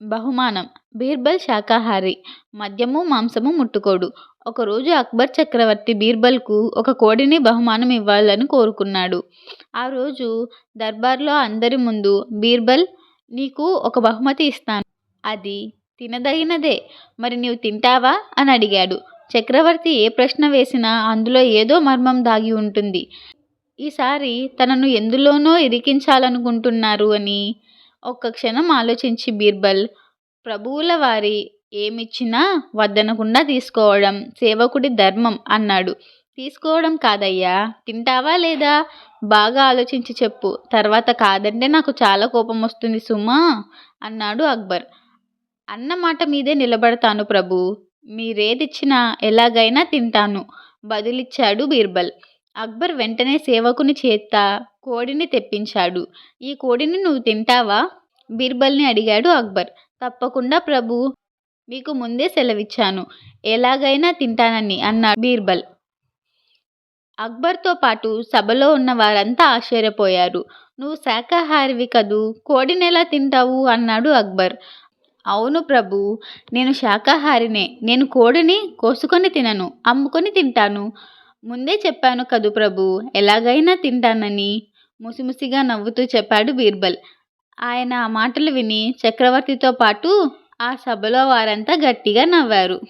బహుమానం. బీర్బల్ శాకాహారి. మద్యము మాంసము ముట్టుకోడు. ఒకరోజు అక్బర్ చక్రవర్తి బీర్బల్కు ఒక కోడిని బహుమానం ఇవ్వాలని కోరుకున్నాడు. ఆ రోజు దర్బార్లో అందరి ముందు బీర్బల్ నీకు ఒక బహుమతి ఇస్తాను. అది తినదగినదే. మరి నీవు తింటావా? అని అడిగాడు. చక్రవర్తి ఏ ప్రశ్న వేసినా అందులో ఏదో మర్మం దాగి ఉంటుంది. ఈసారి తనను ఎందులోనో ఇరికించాలనుకుంటున్నారు అని ఒక్క క్షణం ఆలోచించి బీర్బల్ ప్రభువుల వారి ఏమిచ్చినా వద్దనకుండా తీసుకోవడం సేవకుడి ధర్మం అన్నాడు. తీసుకోవడం కాదయ్యా తింటావా లేదా? బాగా ఆలోచించి చెప్పు. తర్వాత కాదంటే నాకు చాలా కోపం వస్తుంది సుమా అన్నాడు అక్బర్. అన్న మాట మీదే నిలబడతాను ప్రభు. మీరేదిచ్చినా ఎలాగైనా తింటాను బదులిచ్చాడు బీర్బల్. అక్బర్ వెంటనే సేవకుని చేత కోడిని తెప్పించాడు. ఈ కోడిని నువ్వు తింటావా? బీర్బల్ని అడిగాడు అక్బర్. తప్పకుండా ప్రభు మీకు ముందే సెలవిచ్చాను. ఎలాగైనా తింటానని అన్నాడు బీర్బల్. అక్బర్తో పాటు సభలో ఉన్న వారంతా ఆశ్చర్యపోయారు. నువ్వు శాకాహారివి కదూ కోడినెలా తింటావు? అన్నాడు అక్బర్. అవును ప్రభు నేను శాకాహారినే. నేను కోడిని కోసుకొని తినను అమ్ముకొని తింటాను. ముందే చెప్పాను కదూ ప్రభు ఎలాగైనా తింటానని. ముసిముసిగా నవ్వుతూ చెప్పాడు బీర్బల్. ఆయన ఆ మాటలు విని చక్రవర్తితో పాటు ఆ సభలో వారంతా గట్టిగా నవ్వారు.